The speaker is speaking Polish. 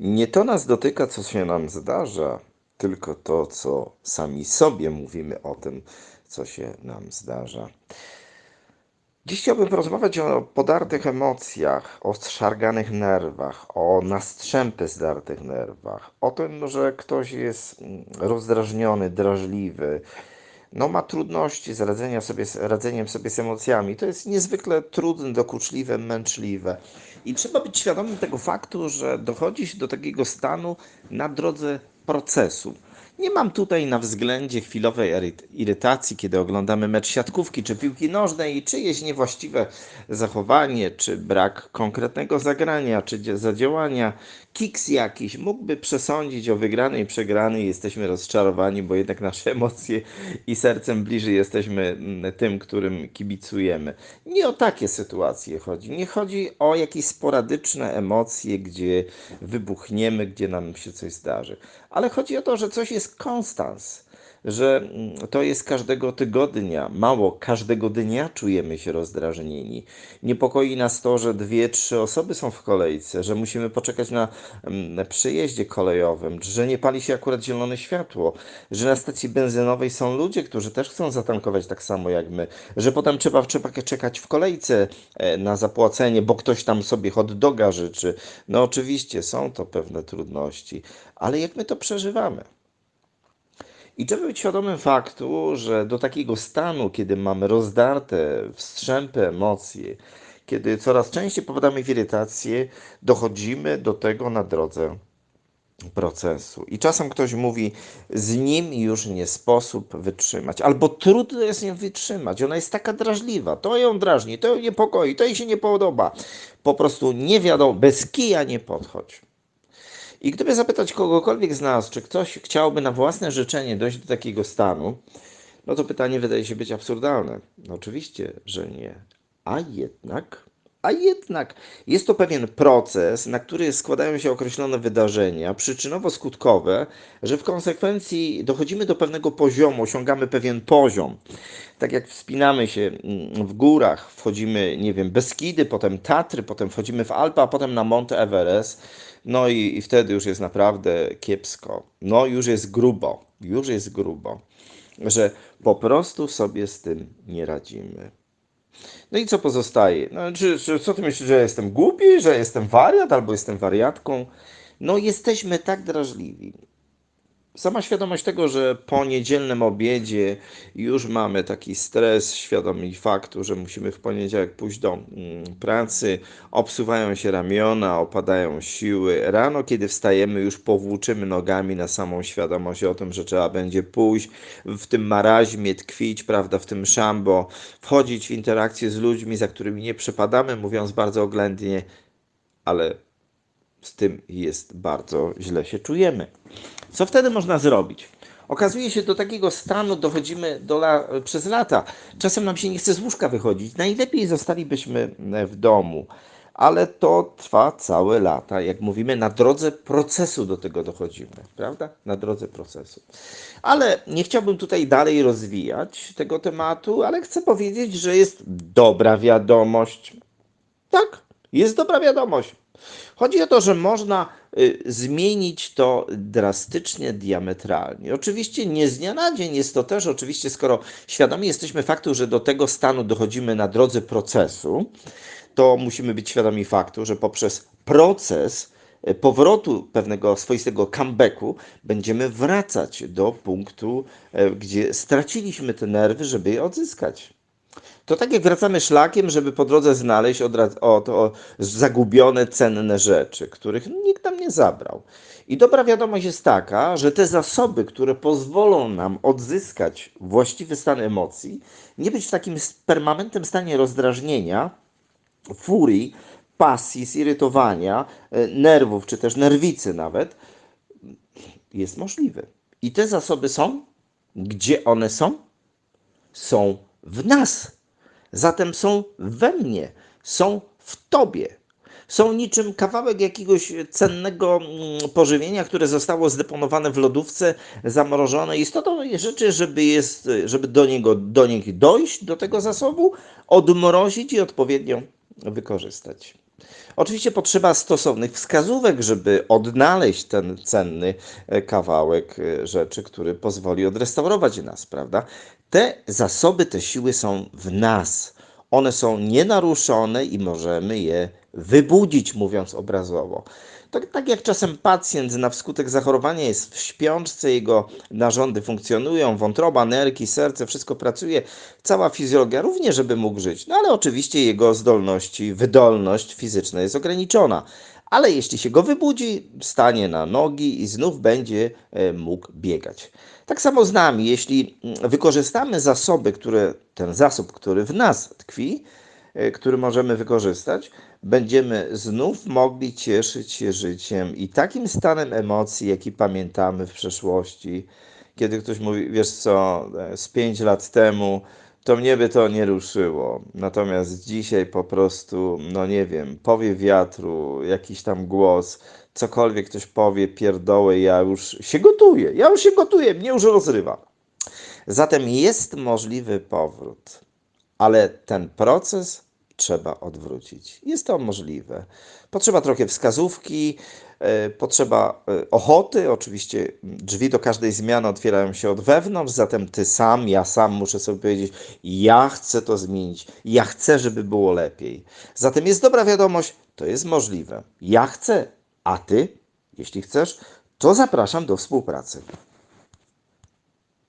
Nie to nas dotyka, co się nam zdarza, tylko to, co sami sobie mówimy o tym, co się nam zdarza. Dziś chciałbym porozmawiać o podartych emocjach, o zszarganych nerwach, o nastrzępy zdartych nerwach, o tym, że ktoś jest rozdrażniony, drażliwy, no ma trudności z radzeniem sobie, radzeniem sobie z emocjami. To jest niezwykle trudne, dokuczliwe, męczliwe. I trzeba być świadomym tego faktu, że dochodzi się do takiego stanu na drodze procesu. Nie mam tutaj na względzie chwilowej iry- irytacji, kiedy oglądamy mecz siatkówki czy piłki nożnej i czyjeś niewłaściwe zachowanie, czy brak konkretnego zagrania, czy zadziałania, kiks jakiś mógłby przesądzić o wygranej i przegranej. Jesteśmy rozczarowani, bo jednak nasze emocje i sercem bliżej jesteśmy mm, tym, którym kibicujemy. Nie o takie sytuacje chodzi. Nie chodzi o jakieś sporadyczne emocje, gdzie wybuchniemy, gdzie nam się coś zdarzy. Ale chodzi o to, że coś jest konstans że mm, to jest każdego tygodnia, mało każdego dnia czujemy się rozdrażnieni. Niepokoi nas to, że dwie, trzy osoby są w kolejce, że musimy poczekać na, mm, przejeździe kolejowym, że nie pali się akurat zielone światło, że na stacji benzynowej są ludzie, którzy też chcą zatankować tak samo jak my, że potem trzeba, trzeba czekać w kolejce e, na zapłacenie, bo ktoś tam sobie hot doga życzy. No oczywiście są to pewne trudności, ale jak my to przeżywamy? I trzeba być świadomym faktu, że do takiego stanu, kiedy mamy rozdarte, wstrzępy emocje, kiedy coraz częściej popadamy w irytację, dochodzimy do tego na drodze procesu. I czasem ktoś mówi, z nim już nie sposób wytrzymać, albo trudno jest nią wytrzymać, ona jest taka drażliwa, to ją drażni, to ją niepokoi, to jej się nie podoba. Po prostu nie wiadomo, bez kija nie podchodź. I gdyby zapytać kogokolwiek z nas, czy ktoś chciałby na własne życzenie dojść do takiego stanu, no to pytanie wydaje się być absurdalne. No oczywiście, że nie. A jednak, a jednak jest to pewien proces, na który składają się określone wydarzenia, przyczynowo-skutkowe, że w konsekwencji dochodzimy do pewnego poziomu, osiągamy pewien poziom. Tak jak wspinamy się mm, w górach, wchodzimy, nie wiem, Beskidy, potem Tatry, potem wchodzimy w Alpy, a potem na Mount Everest. No i, i wtedy już jest naprawdę kiepsko. No już jest grubo, już jest grubo, że po prostu sobie z tym nie radzimy. No i co pozostaje? No, czy, czy, co ty myślisz, że jestem głupi, że jestem wariat albo jestem wariatką? No jesteśmy tak drażliwi. Sama świadomość tego, że po niedzielnym obiedzie już mamy taki stres, świadomi faktu, że musimy w poniedziałek pójść do mm, pracy, obsuwają się ramiona, opadają siły. Rano, kiedy wstajemy, już powłóczymy nogami na samą świadomość o tym, że trzeba będzie pójść w tym maraźmie, tkwić, prawda, w tym szambo, wchodzić w interakcje z ludźmi, za którymi nie przepadamy, mówiąc bardzo oględnie, ale z tym jest bardzo źle się czujemy. Co wtedy można zrobić? Okazuje się, do takiego stanu dochodzimy do la, przez lata. Czasem nam się nie chce z łóżka wychodzić. Najlepiej zostalibyśmy w domu, ale to trwa całe lata. Jak mówimy, na drodze procesu do tego dochodzimy, prawda? Na drodze procesu. Ale nie chciałbym tutaj dalej rozwijać tego tematu, ale chcę powiedzieć, że jest dobra wiadomość. Tak, jest dobra wiadomość. Chodzi o to, że można zmienić to drastycznie, diametralnie. Oczywiście nie z dnia na dzień jest to też, oczywiście, skoro świadomi jesteśmy faktu, że do tego stanu dochodzimy na drodze procesu, to musimy być świadomi faktu, że poprzez proces y, powrotu pewnego swoistego comebacku będziemy wracać do punktu, y, gdzie straciliśmy te nerwy, żeby je odzyskać. To tak jak wracamy szlakiem, żeby po drodze znaleźć odra- o, to zagubione, cenne rzeczy, których nikt nam nie zabrał. I dobra wiadomość jest taka, że te zasoby, które pozwolą nam odzyskać właściwy stan emocji, nie być w takim permanentnym stanie rozdrażnienia, furii, pasji, zirytowania, e, nerwów, czy też nerwicy nawet, jest możliwy. I te zasoby są? Gdzie one są? Są w nas. Zatem są we mnie, są w tobie. Są niczym kawałek jakiegoś cennego mm, pożywienia, które zostało zdeponowane w lodówce, zamrożone. Istotą rzeczy, żeby, jest, żeby do, niego, do nich dojść, do tego zasobu, odmrozić i odpowiednio wykorzystać. Oczywiście potrzeba stosownych wskazówek, żeby odnaleźć ten cenny e, kawałek e, rzeczy, który pozwoli odrestaurować nas, prawda? Te zasoby, te siły są w nas. One są nienaruszone i możemy je wybudzić, mówiąc obrazowo. Tak, tak jak czasem pacjent na wskutek zachorowania jest w śpiączce, jego narządy funkcjonują, wątroba, nerki, serce, wszystko pracuje, cała fizjologia również, żeby mógł żyć. No ale oczywiście jego zdolności, wydolność fizyczna jest ograniczona. Ale jeśli się go wybudzi, stanie na nogi i znów będzie e, mógł biegać. Tak samo z nami, jeśli mm, wykorzystamy zasoby, które, ten zasób, który w nas tkwi, e, który możemy wykorzystać, będziemy znów mogli cieszyć się życiem i takim stanem emocji, jaki pamiętamy w przeszłości. Kiedy ktoś mówi, wiesz co, e, z pięć lat temu to mnie by to nie ruszyło. Natomiast dzisiaj po prostu, no nie wiem, powie wiatru, jakiś tam głos, cokolwiek ktoś powie, pierdoły, ja już się gotuję, ja już się gotuję, mnie już rozrywa. Zatem jest możliwy powrót, ale ten proces trzeba odwrócić. Jest to możliwe. Potrzeba trochę wskazówki, e, potrzeba e, ochoty. Oczywiście drzwi do każdej zmiany otwierają się od wewnątrz, zatem ty sam, ja sam muszę sobie powiedzieć, ja chcę to zmienić, ja chcę, żeby było lepiej. Zatem jest dobra wiadomość, to jest możliwe. Ja chcę, a ty, jeśli chcesz, to zapraszam do współpracy.